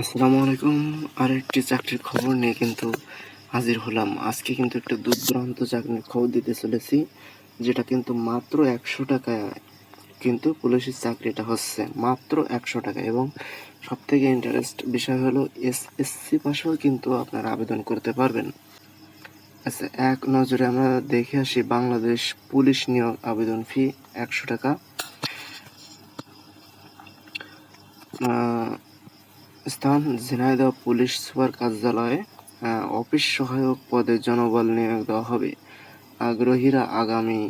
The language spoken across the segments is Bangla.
আসসালামু আলাইকুম। আরেকটি চাকরির খবর নিয়ে কিন্তু হাজির হলাম। আজকে কিন্তু একটা দুর্দান্ত চাকরির খবর দিতে চলেছি, যেটা কিন্তু মাত্র একশো টাকায় কিন্তু পুলিশের চাকরিটা হচ্ছে। মাত্র একশো টাকা এবং সব থেকে ইন্টারেস্ট বিষয় হলো এস এসসি পাশেও কিন্তু আপনারা আবেদন করতে পারবেন। আচ্ছা এক নজরে আমরা দেখে আসি, বাংলাদেশ পুলিশ নিয়োগ আবেদন ফি একশো টাকা। স্থান ঝিনাইদহ পুলিশ সুপার কার্যালয়ে অফিস সহায়ক পদে জনবল নিয়োগ দেওয়া হবে। আগ্রহীরা আগামী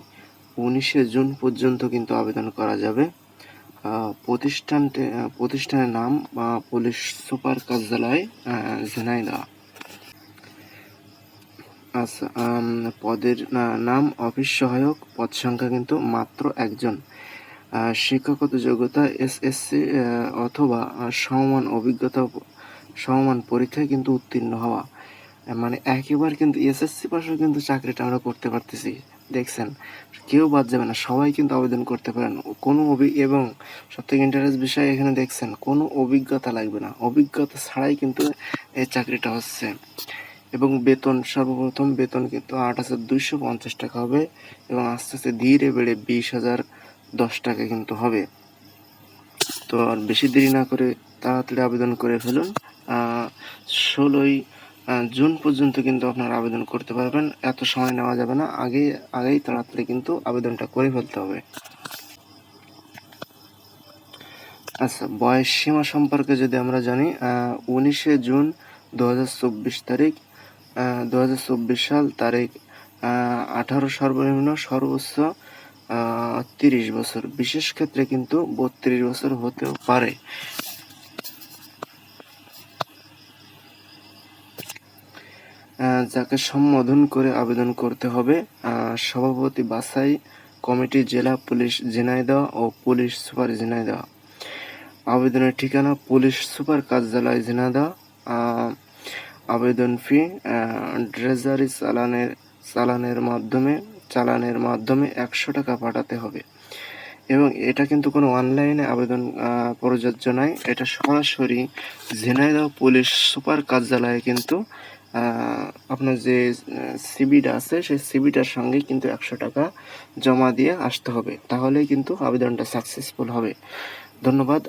উনিশে জুন পর্যন্ত কিন্তু আবেদন করা যাবে। প্রতিষ্ঠানটি, প্রতিষ্ঠানের নাম পুলিশ সুপার কার্যালয় ঝিনাইদহ। আচ্ছা পদের নাম, অফিস সহায়ক পদ সংখ্যা কিন্তু মাত্র একজন। শিক্ষাগত যোগ্যতা এসএসসি অথবা সমমান অভিজ্ঞতা, সমমান পরীক্ষায় কিন্তু উত্তীর্ণ হওয়া। মানে একেবারে কিন্তু এসএসসি পাশেও কিন্তু চাকরিটা আমরা করতে পারতেছি, দেখছেন? কেউ বাদ যাবে না, সবাই কিন্তু আবেদন করতে পারেন। কোনো অভি, এবং সবথেকে ইন্টারেস্ট বিষয় এখানে দেখছেন, কোনো অভিজ্ঞতা লাগবে না। অভিজ্ঞতা ছাড়াই কিন্তু এই চাকরিটা হচ্ছে। এবং বেতন, সর্বপ্রথম বেতন কিন্তু আট হাজার দুইশো পঞ্চাশ টাকা হবে, এবং আস্তে আস্তে ধীরে বেড়ে বিশ হাজার দশ টাকা কিন্তু হবে। তো আর বেশি দেরি না করে তাড়াতাড়ি আবেদন করে ফেলুন। ষোলোই জুন পর্যন্ত কিন্তু আপনারা আবেদন করতে পারবেন। এত সময় নেওয়া যাবে না। আগে, আগেই তাড়াতাড়ি কিন্তু আবেদনটা করে ফেলতে হবে। আচ্ছা বয়স সীমা সম্পর্কে যদি আমরা জানি উনিশে জুন দু হাজার চব্বিশ তারিখ দু হাজার চব্বিশ সাল তারিখ আঠারো সর্বনিম্ন সর্বোচ্চ তিরিশ বছর। বিশেষ ক্ষেত্রে কিন্তু বত্রিশ বছর হতেও পারে। যাকে সম্বোধন করে আবেদন করতে হবে সভাপতি বাছাই কমিটি, জেলা পুলিশ ঝিনাইদহ ও পুলিশ সুপার ঝিনাইদহ আবেদনের ঠিকানা পুলিশ সুপার কার্যালয় ঝিনাইদহ আবেদন ফি ড্রেজারি চালানের চালানের মাধ্যমে চালানের মাধ্যমে একশো টাকা পাঠাতে হবে। এবং এটা কিন্তু কোনো অনলাইনে আবেদন প্রযোজ্য নয়। এটা সরাসরি ঝিনাইদহ পুলিশ সুপার কার্যালয়ে কিন্তু আপনার যে সিবিটা আছে, সেই সিবিটার সঙ্গে কিন্তু একশো টাকা জমা দিয়ে আসতে হবে। তাহলেই কিন্তু আবেদনটা সাকসেসফুল হবে। ধন্যবাদ।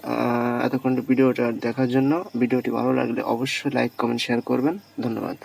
এতক্ষণ ভিডিওটা দেখার জন্য। ভিডিওটি ভালো লাগলে অবশ্যই লাইক, কমেন্ট, শেয়ার করবেন। ধন্যবাদ।